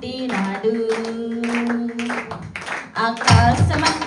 Tina Du Angkat semangat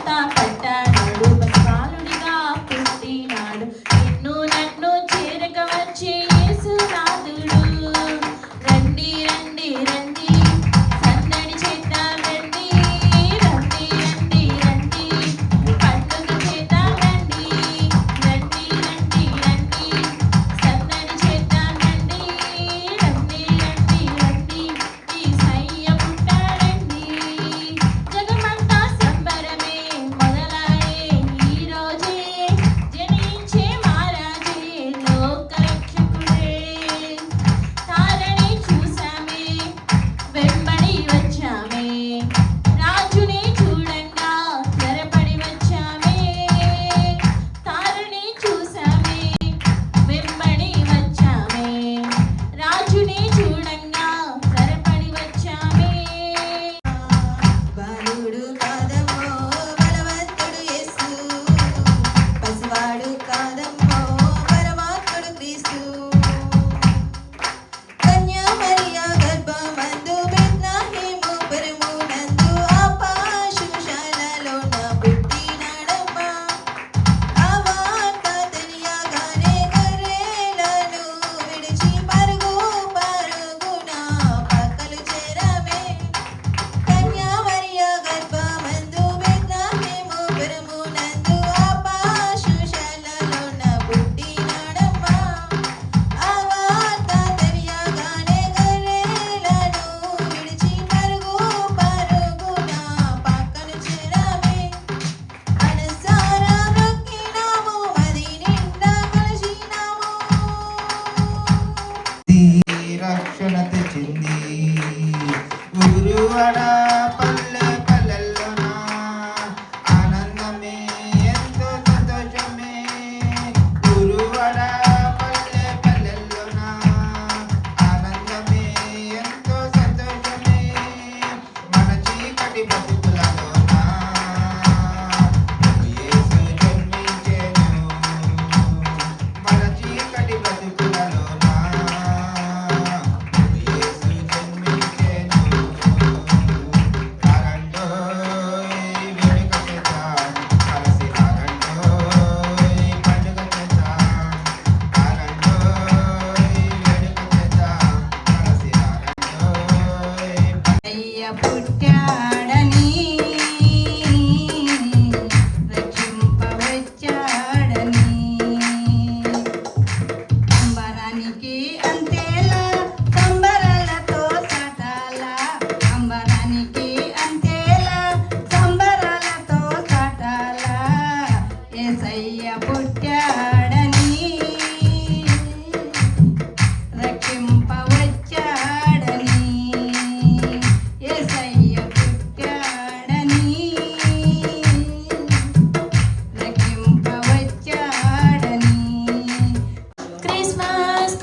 Christmas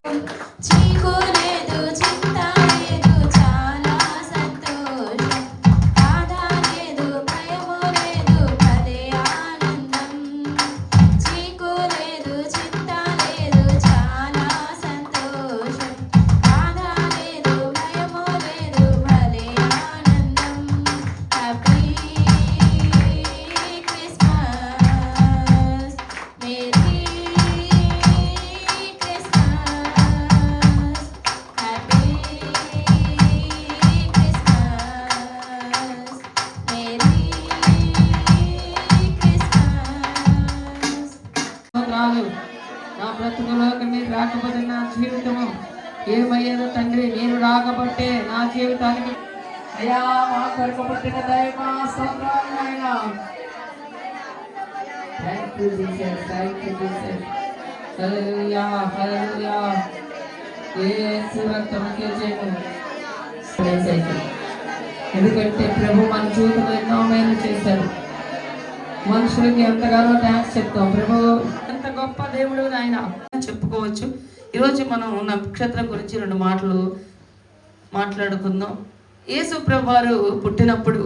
지고 ఎందుకంటే ప్రభు మన జీవితంలో ఎన్నో మేలు చేశారు మనుషులకి ఎంతగానో థ్యాంక్స్ చెప్తాం. ప్రభు ఎంత గొప్ప దేవుడు ఆయన చెప్పుకోవచ్చు. ఈరోజు మనం నక్షత్రం గురించి రెండు మాటలు మాట్లాడుకుందాం. యేసుప్రభు వారు పుట్టినప్పుడు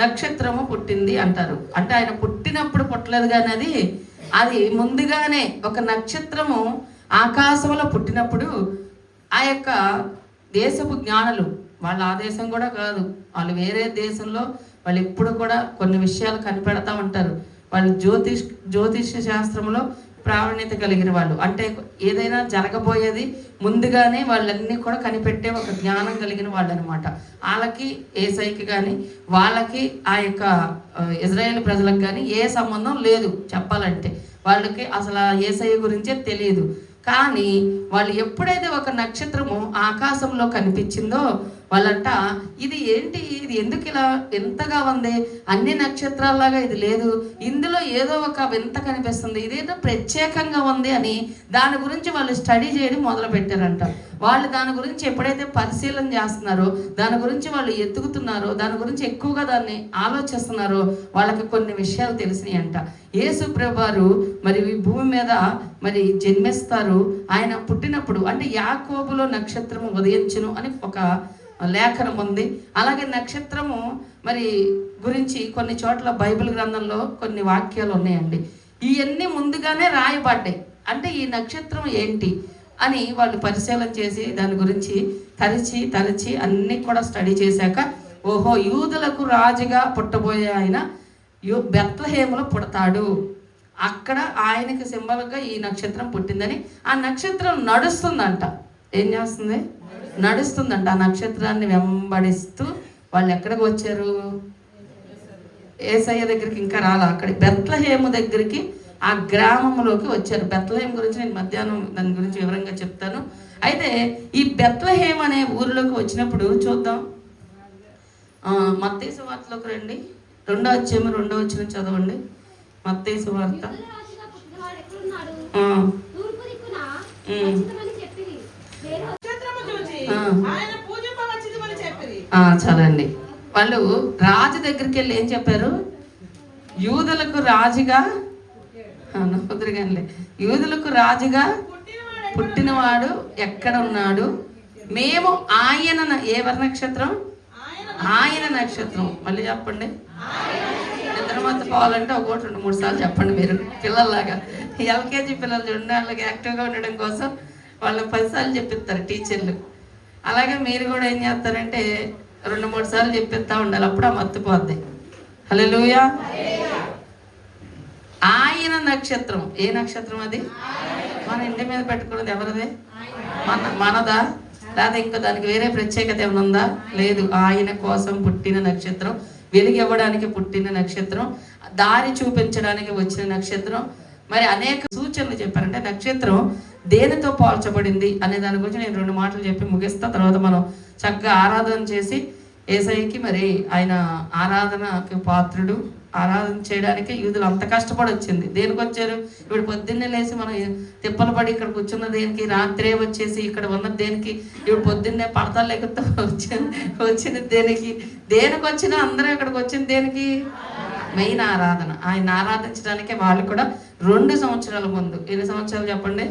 నక్షత్రము పుట్టింది అంటారు. అంటే ఆయన పుట్టినప్పుడు పుట్టలేదు కానీ అది అది ముందుగానే ఒక నక్షత్రము ఆకాశంలో పుట్టినప్పుడు ఆ యొక్క దేశపు జ్ఞానులు వాళ్ళ ఆ దేశం కూడా కాదు వాళ్ళు వేరే దేశంలో వాళ్ళు ఎప్పుడు కూడా కొన్ని విషయాలు కనిపెడతా ఉంటారు. వాళ్ళు జ్యోతిష్ జ్యోతిష్య శాస్త్రంలో ప్రావీణ్యత కలిగిన వాళ్ళు. అంటే ఏదైనా జరగబోయేది ముందుగానే వాళ్ళన్నీ కూడా కనిపెట్టే ఒక జ్ఞానం కలిగిన వాళ్ళు అనమాట వాళ్ళకి ఏసైకి కానీ వాళ్ళకి ఆ యొక్క ఇజ్రాయేల్ ప్రజలకు కానీ ఏ సంబంధం లేదు చెప్పాలంటే. వాళ్ళకి అసలు ఏసై ఏసఐ గురించే తెలియదు కానీ వాళ్ళు ఎప్పుడైతే ఒక నక్షత్రము ఆకాశంలో కనిపించిందో వాళ్ళంట ఇది ఏంటి? ఇది ఎందుకు ఇలా ఎంతగా ఉంది? అన్ని నక్షత్రాల్లాగా ఇది లేదు. ఇందులో ఏదో ఒక వింత కనిపిస్తుంది. ఇదేదో ప్రత్యేకంగా ఉంది అని దాని గురించి వాళ్ళు స్టడీ చేయడం మొదలు పెట్టారంట వాళ్ళు దాని గురించి ఎప్పుడైతే పరిశీలన చేస్తున్నారో దాని గురించి వాళ్ళు ఎత్తుకుతున్నారో దాని గురించి ఎక్కువగా దాన్ని ఆలోచిస్తున్నారో వాళ్ళకి కొన్ని విషయాలు తెలిసినాయి అంట యేసు ప్రభారు మరి ఈ భూమి మీద మరి జన్మిస్తారు. ఆయన పుట్టినప్పుడు అంటే యాకోబులో నక్షత్రము ఉదయించును అని ఒక లేఖనం ఉంది. అలాగే నక్షత్రము మరి గురించి కొన్ని చోట్ల బైబిల్ గ్రంథంలో కొన్ని వాక్యాలు ఉన్నాయండి. ఇవన్నీ ముందుగానే రాయబడ్డాయి. అంటే ఈ నక్షత్రం ఏంటి అని వాళ్ళు పరిశీలన చేసి దాని గురించి తరిచి తరిచి అన్నీ కూడా స్టడీ చేశాక ఓహో యూదులకు రాజుగా పుట్టబోయే ఆయన యు బెత్తహేములో పుడతాడు. అక్కడ ఆయనకి సింబల్గా ఈ నక్షత్రం పుట్టిందని ఆ నక్షత్రం నడుస్తుందంట. ఏం చేస్తుంది? నడుస్తుందంట ఆ నక్షత్రాన్ని వెంబడిస్తూ వాళ్ళు ఎక్కడికి వచ్చారు? ఏసయ్య దగ్గరికి ఇంకా రాలా? అక్కడ బెత్లహేము దగ్గరికి ఆ గ్రామంలోకి వచ్చారు. బెత్లహేం గురించి నేను మధ్యాహ్నం దాని గురించి వివరంగా చెప్తాను. అయితే ఈ బెత్లహేం అనే ఊరిలోకి వచ్చినప్పుడు చూద్దాం. మత్తేసు వార్తలోకి రండి. రెండో వచ్చేమో రెండో వచ్చిన చదవండి. మత్తేసు వార్త రాజుగా పుట్టినవాడు ఎక్కడున్నాడు? ఆ, తూర్పు దిక్కున ఉమ్. ఖచ్చితమని చెప్పిరి. వేరే చదవండి వాళ్ళు రాజు దగ్గరికి వెళ్ళి ఏం చెప్పారు? యూదులకు రాజుగా కుదిరిగానిలే యూదులకు రాజుగా పుట్టినవాడు ఎక్కడ ఉన్నాడు? మేము ఆయన ఏ నక్షత్రం? ఆయన నక్షత్రం. మళ్ళీ చెప్పండి. నిద్ర మత్తు పోవాలంటే ఒకటి రెండు మూడు సార్లు చెప్పండి మీరు. పిల్లల్లాగా. ఎల్కేజీ పిల్లలు చూడండి వాళ్ళకి యాక్టివ్గా ఉండడం కోసం వాళ్ళని పదిసార్లు చెప్పిస్తారు టీచర్లు. అలాగే మీరు కూడా ఏం చేస్తారంటే రెండు మూడు సార్లు చెప్పిస్తా ఉండాలి. అప్పుడు ఆ మత్తు హలో లూయ ఆయన నక్షత్రం. ఏ నక్షత్రం అది? మన ఇంటి మీద పెట్టుకున్నది ఎవరిది? మన మనదా? లేదా ఇంకా దానికి వేరే ప్రత్యేకత ఏమైనా ఉందా? లేదు. ఆయన కోసం పుట్టిన నక్షత్రం. వెలుగు ఇవ్వడానికి పుట్టిన నక్షత్రం. దారి చూపించడానికి వచ్చిన నక్షత్రం. మరి అనేక సూచనలు చెప్పారంటే నక్షత్రం దేనితో పోల్చబడింది అనే దాని గురించి నేను రెండు మాటలు చెప్పి ముగిస్తా. తర్వాత మనం చక్కగా ఆరాధన చేసి ఏసైకి మరి ఆయన ఆరాధనకి పాత్రుడు ఆరాధన చేయడానికి యూదులు అంత కష్టపడి వచ్చింది. దేనికి వచ్చారు? ఇప్పుడు పొద్దున్నే లేచి మనం తిప్పలు పడి ఇక్కడ కూర్చున్న దేనికి? రాత్రే వచ్చేసి ఇక్కడ ఉన్న దేనికి? ఇప్పుడు పొద్దున్నే పడతాలు లేకపోతే వచ్చింది వచ్చింది దేనికి? దేనికి వచ్చినా అందరూ ఇక్కడికి వచ్చింది దేనికి? మెయిన్ ఆరాధన. ఆయన ఆరాధించడానికే వాళ్ళు కూడా రెండు సంవత్సరాల ముందు. ఎన్ని సంవత్సరాలు చెప్పండి?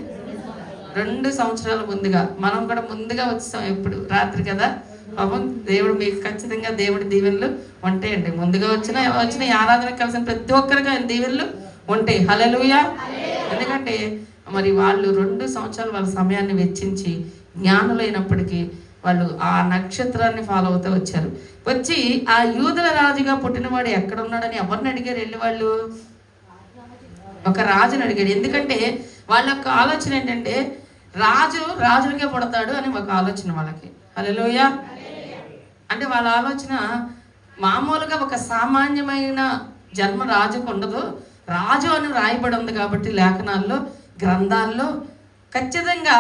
రెండు సంవత్సరాల ముందుగా. మనం కూడా ముందుగా వచ్చాం ఎప్పుడు? రాత్రి కదా? పాపం దేవుడు మీకు ఖచ్చితంగా దేవుడి దీవెనలు ఉంటాయండి. ముందుగా వచ్చిన వచ్చిన ఈ ఆరాధనకు కలిసిన ప్రతి ఒక్కరికి ఆయన దీవెనలు ఉంటాయి. హలలుయా ఎందుకంటే మరి వాళ్ళు రెండు సంవత్సరాలు వాళ్ళ సమయాన్ని వెచ్చించి జ్ఞానులైనప్పటికీ వాళ్ళు ఆ నక్షత్రాన్ని ఫాలో అవుతూ వచ్చారు. వచ్చి ఆ యూదుల రాజుగా పుట్టినవాడు ఎక్కడ ఉన్నాడని ఎవరిని అడిగారు వెళ్ళి వాళ్ళు? ఒక రాజుని అడిగాడు. ఎందుకంటే వాళ్ళ యొక్క ఆలోచన ఏంటంటే రాజు రాజులకే పుడతాడు అని ఒక ఆలోచన వాళ్ళకి. హలోయ అంటే వాళ్ళ ఆలోచన మామూలుగా ఒక సామాన్యమైన జన్మ రాజుకు ఉండదు. రాజు అని రాయబడి ఉంది కాబట్టి లేఖనాల్లో గ్రంథాల్లో ఖచ్చితంగా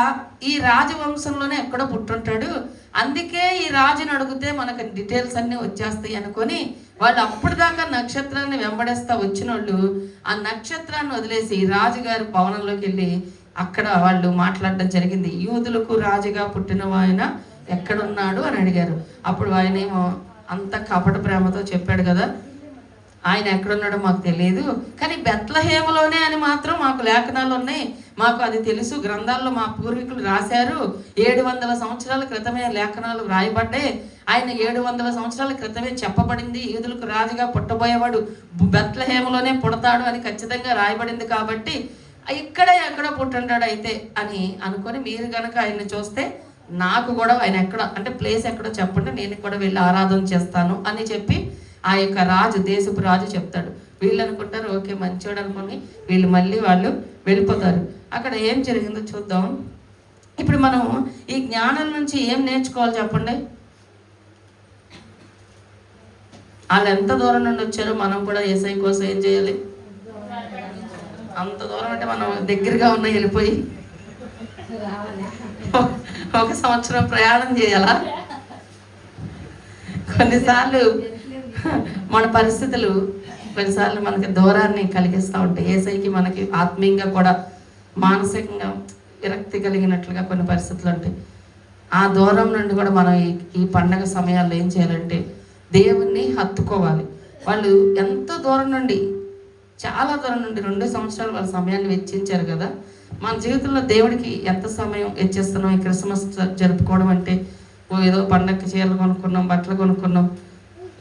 ఈ రాజవంశంలోనే ఎక్కడో పుట్టుంటాడు. అందుకే ఈ రాజుని అడిగితే మనకు డీటెయిల్స్ అన్నీ వచ్చేస్తాయి అనుకొని వాళ్ళు అప్పుడు దాకా నక్షత్రాన్ని వెంబడేస్తా వచ్చిన వాళ్ళు ఆ నక్షత్రాన్ని వదిలేసి రాజుగారి భవనంలోకి వెళ్ళి అక్కడ వాళ్ళు మాట్లాడడం జరిగింది. యూదులకు రాజుగా పుట్టిన ఆయన ఎక్కడున్నాడు అని అడిగారు. అప్పుడు ఆయన ఏమో అంత కపట ప్రేమతో చెప్పాడు కదా ఆయన ఎక్కడున్నాడో మాకు తెలియదు కానీ బెత్లహేమలోనే అని మాత్రం మాకు లేఖనాలు ఉన్నాయి. మాకు అది తెలుసు గ్రంథాల్లో మా పూర్వీకులు రాశారు. ఏడు వందల సంవత్సరాల క్రితమే లేఖనాలు వ్రాయబడ్డాయి. ఆయన ఏడు వందల సంవత్సరాల క్రితమే చెప్పబడింది. యూదులకు రాజుగా పుట్టబోయేవాడు బెత్లహేమలోనే పుడతాడు అని ఖచ్చితంగా రాయబడింది కాబట్టి ఇక్కడే ఎక్కడ పుట్టుంటాడు అయితే అని అనుకొని మీరు కనుక ఆయన్ని చూస్తే నాకు కూడా ఆయన ఎక్కడ అంటే ప్లేస్ ఎక్కడో చెప్పండి నేను కూడా వెళ్ళి ఆరాధన చేస్తాను అని చెప్పి ఆ యొక్క రాజు దేశపు రాజు చెప్తాడు. వీళ్ళు అనుకుంటారు ఓకే మంచోడు అనుకుని వీళ్ళు మళ్ళీ వాళ్ళు వెళ్ళిపోతారు. అక్కడ ఏం జరిగిందో చూద్దాం. ఇప్పుడు మనం ఈ జ్ఞానం నుంచి ఏం నేర్చుకోవాలి చెప్పండి? వాళ్ళు ఎంత దూరం నుండి వచ్చారో మనం కూడా ఏసై కోసం ఏం చేయాలి? అంత దూరం అంటే మనం దగ్గరగా ఉన్న వెళ్ళిపోయి ఒక సంవత్సరం ప్రయాణం చేయాలా? కొన్నిసార్లు మన పరిస్థితులు కొన్నిసార్లు మనకి దూరాన్ని కలిగిస్తూ ఉంటాయి. ఏసైకి మనకి ఆత్మీయంగా కూడా మానసికంగా విరక్తి కలిగినట్లుగా కొన్ని పరిస్థితులు ఉంటాయి. ఆ దూరం నుండి కూడా మనం ఈ పండగ సమయాల్లో ఏం చేయాలంటే దేవుణ్ణి హత్తుకోవాలి. వాళ్ళు ఎంతో దూరం నుండి చాలా దూరం నుండి రెండు సంవత్సరాలు వాళ్ళ సమయాన్ని వెచ్చించారు కదా మన జీవితంలో దేవుడికి ఎంత సమయం వెచ్చిస్తున్నాం ఈ క్రిస్మస్ జరుపుకోవడం అంటే ఏదో పండగకి చీరలు కొనుక్కున్నాం బట్టలు కొనుక్కున్నాం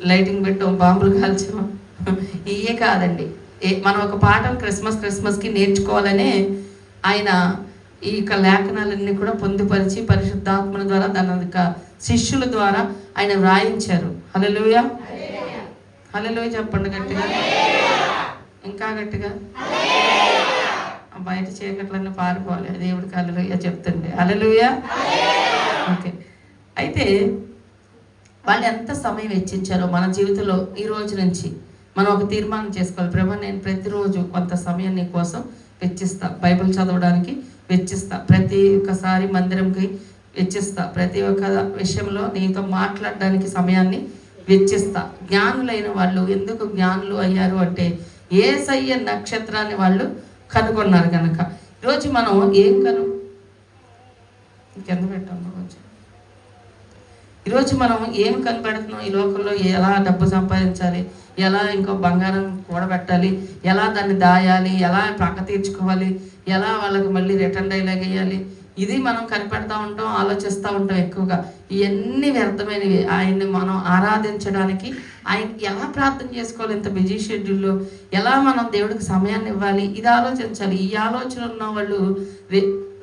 లైటింగ్ పెట్టాం బాంబులు కాల్చాం. ఇవే కాదండి. ఏ మనం ఒక పాఠం క్రిస్మస్ క్రిస్మస్కి నేర్చుకోవాలనే ఆయన ఈ యొక్క లేఖనాలన్నీ కూడా పొందుపరిచి పరిశుద్ధాత్మల ద్వారా దాని యొక్క శిష్యుల ద్వారా ఆయన వ్రాయించారు. హల్లెలూయ. హల్లెలూయ చెప్పండి గట్టిగా. ఇంకా గట్టిగా. బయట చీకట్లన్నీ పారిపోవాలి. దేవుడికి హల్లెలూయ చెప్తుండే. అలలుయ ఓకే అయితే వాళ్ళు ఎంత సమయం వెచ్చించారో మన జీవితంలో ఈ రోజు నుంచి మనం ఒక తీర్మానం చేసుకోవాలి. ప్రభా నేను ప్రతిరోజు కొంత సమయం నీ కోసం వెచ్చిస్తా. బైబిల్ చదవడానికి వెచ్చిస్తా. ప్రతి ఒక్కసారి మందిరంకి వెచ్చిస్తా. ప్రతి ఒక్క విషయంలో నీతో మాట్లాడడానికి సమయాన్ని వెచ్చిస్తా. జ్ఞానులైన వాళ్ళు ఎందుకు జ్ఞానులు అయ్యారు అంటే ఏసయ్య నక్షత్రాన్ని వాళ్ళు కనుగొన్నారు కనుక. ఈరోజు మనం ఏం కను కింద పెట్టాము కొంచెం ఈరోజు మనం ఏం కనిపెడుతున్నాం ఈ లోకంలో ఎలా డబ్బు సంపాదించాలి? ఎలా ఇంకో బంగారం కూడబెట్టాలి? ఎలా దాన్ని దాయాలి? ఎలా పక్క తీర్చుకోవాలి? ఎలా వాళ్ళకి మళ్ళీ రిటర్న్ డైలాగ్ వేయాలి? ఇది మనం కనిపెడతా ఉంటాం ఆలోచిస్తూ ఉంటాం ఎక్కువగా. ఇవన్నీ వ్యర్థమైనవి. ఆయన్ని మనం ఆరాధించడానికి ఆయన ఎలా ప్రార్థన చేసుకోవాలి ఇంత బిజీ షెడ్యూల్లో? ఎలా మనం దేవుడికి సమయాన్ని ఇవ్వాలి? ఇది ఆలోచించాలి. ఈ ఆలోచన ఉన్న వాళ్ళు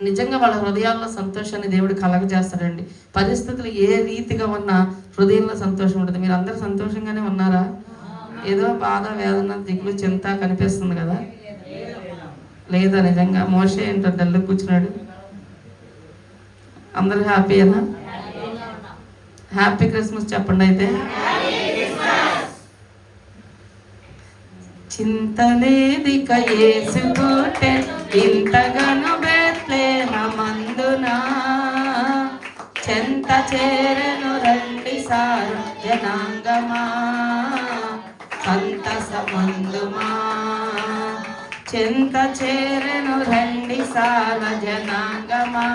నిజంగా వాళ్ళ హృదయాల్లో సంతోషాన్ని దేవుడు కలగజేస్తాడండి. పరిస్థితులు ఏ రీతిగా ఉన్నా హృదయంలో సంతోషం ఉంటుంది. మీరు అందరు సంతోషంగానే ఉన్నారా? ఏదో బాధ వేదన దిగులు చింత కనిపిస్తుంది కదా? లేదా నిజంగా మోసే ఏంటో డల్లు కూర్చున్నాడు. అందరూ హ్యాపీయేనా హ్యాపీ క్రిస్మస్ చెప్పండి అయితే. చింతలేదిక యేసుకుంటే ఇంతగాను బెత్లేహమందునా చెంత చేరను రండి సారు జనాంగమా సంతసమందుమా చెంత చేరను రండి సాల జనాంగమా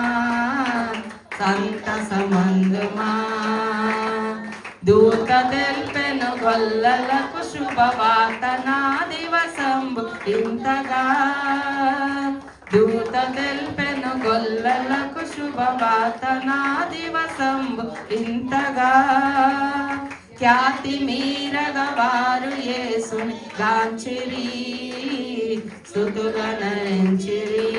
సంతసమందుమా దూత తెల్పెను గొల్లలకు శుభవార్త నా దివసంబు ఇంతగా. దూత తెల్పెను గొల్లలకు శుభవార్త నా దివసంబు ఇంతగా. ఖ్యాతి మీరగ వారు యేసుని గాంచిరి స్థుతులనంచిరి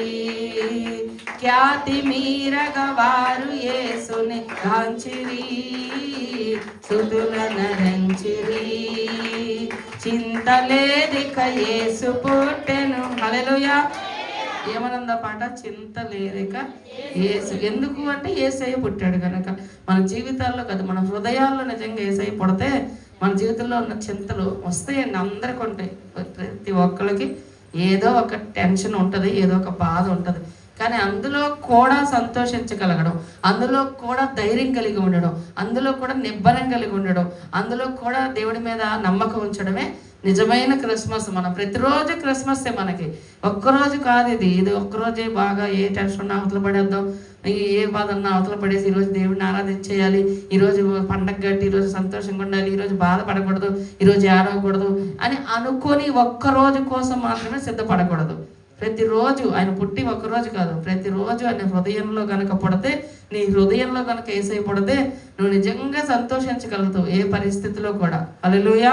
ఖ్యాతి మీరగ వారు యేసుని సుతుల నరంచిరి చింతలేదిక యేసు పుట్టెను. హలెలుయా ఏమనంద పాట? చింత లేరిక ఏసు ఎందుకు అంటే ఏసయ్య పుట్టాడు కనుక మన జీవితాల్లో కదా మన హృదయాల్లో నిజంగా ఏసయ్య పుడితే మన జీవితంలో ఉన్న చింతలు వస్తాయండి అందరికి ఉంటాయి ప్రతి ఒక్కరికి ఏదో ఒక టెన్షన్ ఉంటుంది ఏదో ఒక బాధ ఉంటుంది. కానీ అందులో కూడా సంతోషించగలగడం అందులో కూడా ధైర్యం కలిగి ఉండడం అందులో కూడా నిబ్బరం కలిగి ఉండడం అందులో కూడా దేవుడి మీద నమ్మకం ఉంచడమే నిజమైన క్రిస్మస్ మనం ప్రతిరోజు క్రిస్మస్సే మనకి. ఒక్కరోజు కాదు ఇది. ఇది ఒక్కరోజే బాగా ఏ టెన్షన్ ఉన్నా అవతల పడేద్దాం. ఏ బాధ ఉన్నా అవతల పడేసి ఈరోజు దేవుడిని ఆరాధించేయాలి. ఈరోజు పండగ గట్టి ఈరోజు సంతోషంగా ఉండాలి. ఈరోజు బాధపడకూడదు. ఈరోజు ఏడవకూడదు అని అనుకొని ఒక్క రోజు కోసం మాత్రమే సిద్ధపడకూడదు. ప్రతిరోజు ఆయన పుట్టి ఒక్కరోజు కాదు ప్రతిరోజు ఆయన హృదయంలో గనక పుడితే నీ హృదయంలో గనక ఏసై పడితే నువ్వు నిజంగా సంతోషించగలుగుతావు ఏ పరిస్థితిలో కూడా. అలలుయా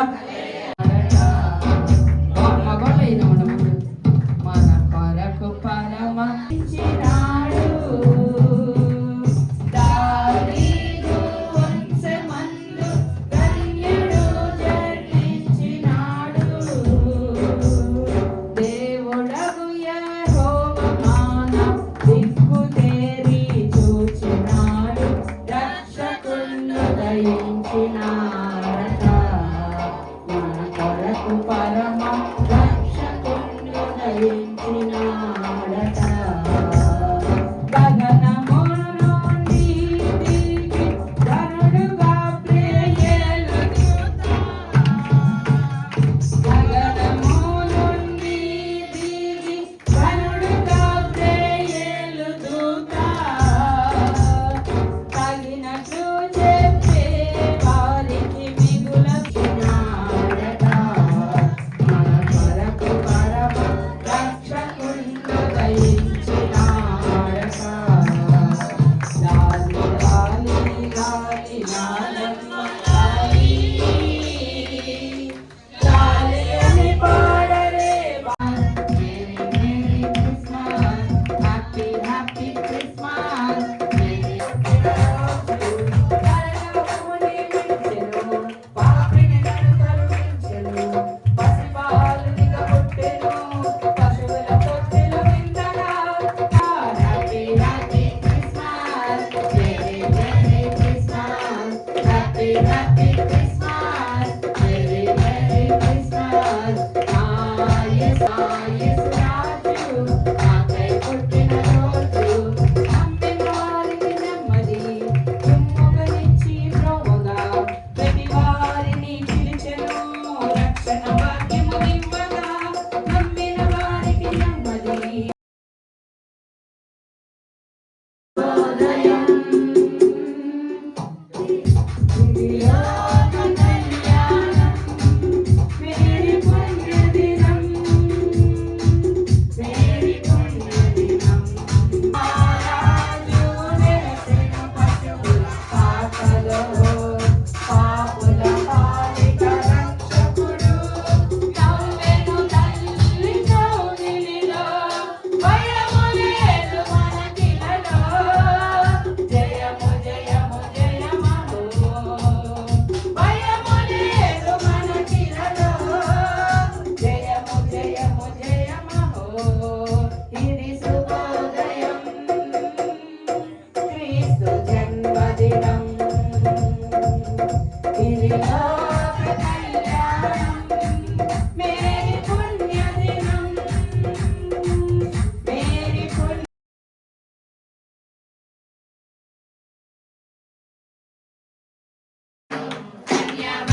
Yeah.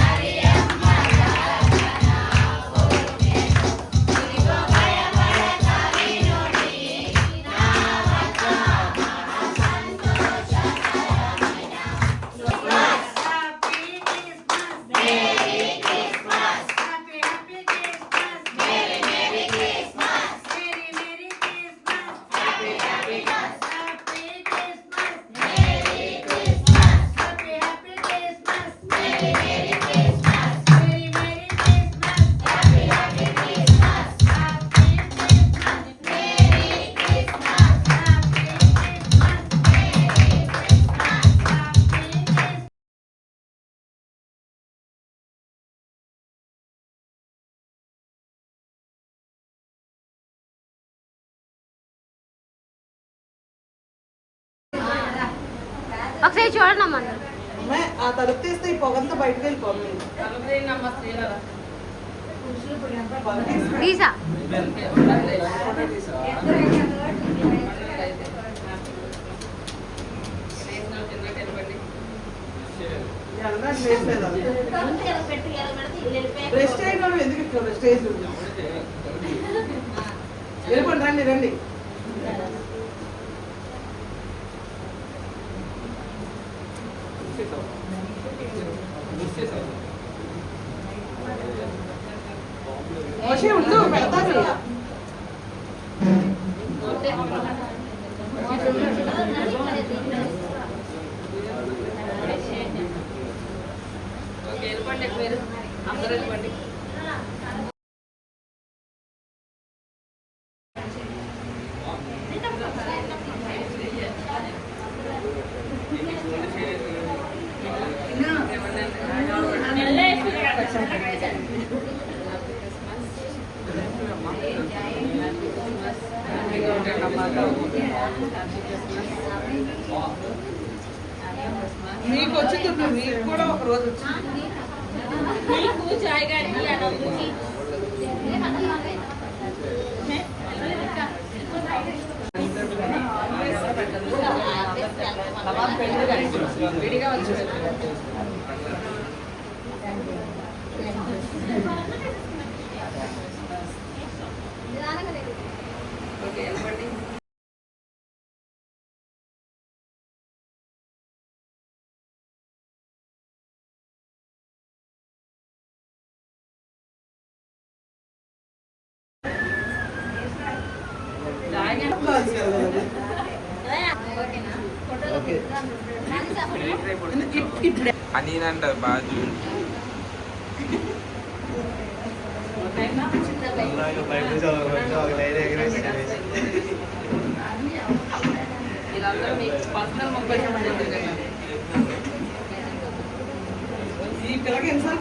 ఒకసారి చూడండి అమ్మ ఆ పొగంతా బయటకు వెళ్ళిపోతుంది రెస్ట్ ఎందుకు ఇట్లా? రండి రండి. చేసావు అందరూ వెళ్ళిపోండి. అని అంటారు బాజు ఈ పిల్లకి ఎన్నిసార్లు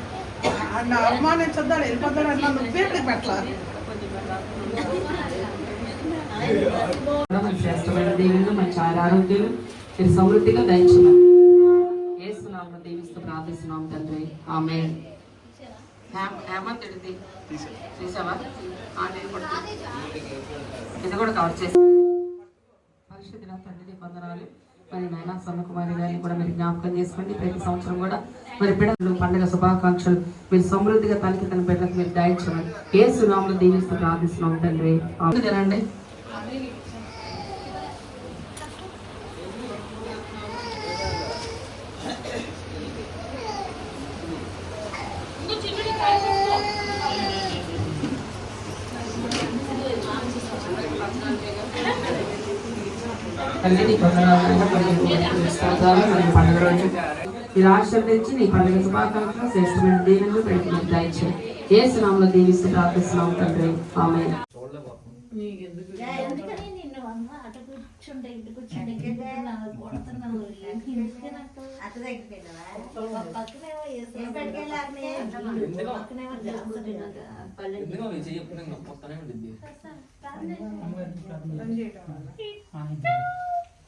అన్న అవమానించొద్దాడు వెళ్ళిపోతాడు అన్న నువ్వే పెట్టలా మన శ్రేష్టమైన దేవుడు మంచి ఆరోగ్యం మీరు సమృద్ధిగా దయచేయమని ఏసునామం దీవిస్తూ ప్రార్థిస్తున్నాం తండ్రి. ఆమె హేమంత్ ఎడిది? చూసావా కూడా ఇది కూడా కవర్ చేసి. పరిశుద్ధి తండ్రి వందనాలు. మరి నాయన సన్నకుమారి గారిని కూడా మీరు జ్ఞాపకం చేసుకోండి. ప్రతి సంవత్సరం కూడా మరి బిడ్డలు పండుగ శుభాకాంక్షలు. మీరు సమృద్ధిగా తనకి తన బిడ్డలకు మీరు దాయించమని ఏ సునాములు దీవిస్తూ ప్రార్థిస్తున్నాం తండ్రి. తినండి తల్లి నీ కొందనాలైనా మరియు స్తోత్రాలు మరియు పండుగ రోజు మీరు ఆశీర్వదించి నీ పండుగ శుభాకాంక్షలు శ్రేష్టమైన దీవెనలు పెట్టి మీరు దయచేయండి ఏ సునామంలో దీవిస్తూ ప్రార్థిస్తున్నాం తండ్రి. ఆమె పక్కనేమో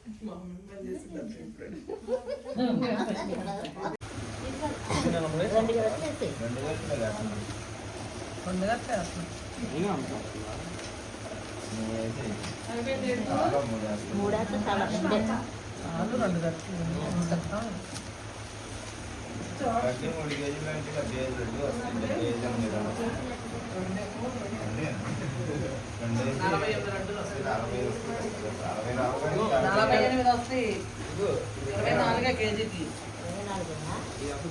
పక్కనేమో చేస్తుంది ఎందుకో మీ చెయ్యి ఎప్పుడు ఇంకా పొత్తనే ఉంటుంది మూడేస్తే నలభై ఎనిమిది వస్తాయి. ఇరవై నాలుగే కేజీకి.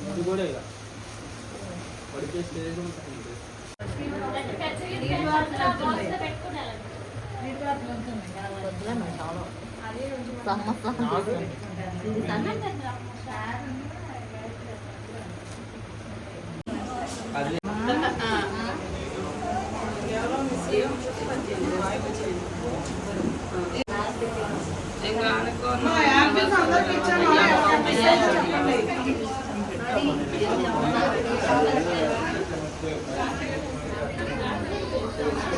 ఇది కూడా ఇక పడిపోయి స్టేజ్ ఉంటుంది మా యాపిల్స్ అందరికి ఇచ్చాను ఒక మెసేజ్ చెప్పండి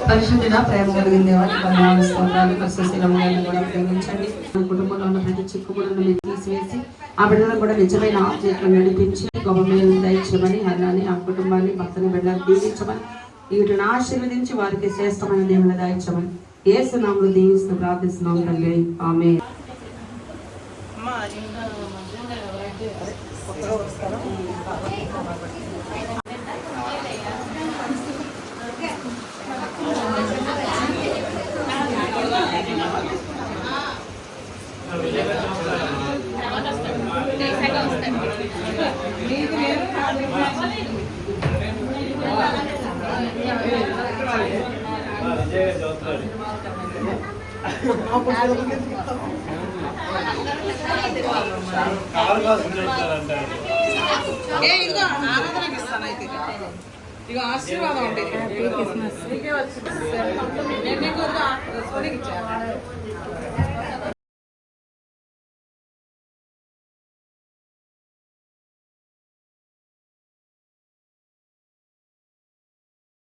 పరిశుద్ధిన ప్రేమ కలిగిన దేవాన్ని వందనాలు స్తోత్రాలు పరిశుశీలం కూడా ప్రేమించండి. మన కుటుంబంలో ఉన్న ప్రతి చిక్కుములను మీరు తీసివేసి ఆ బిడ్డలను కూడా నిజమైన ఆత్మీయతను నడిపించి గొప్ప మేలు దయచమని అన్నాన్ని ఆ కుటుంబాన్ని భర్తని బిడ్డలు దీవించమని వీటిని ఆశీర్వదించి వారికి శ్రేష్టమైన దేవుని దాయించమని ఏ సునాములు దీవిస్తూ ప్రార్థిస్తున్నాం తండ్రి. ఆమె 何? Sure,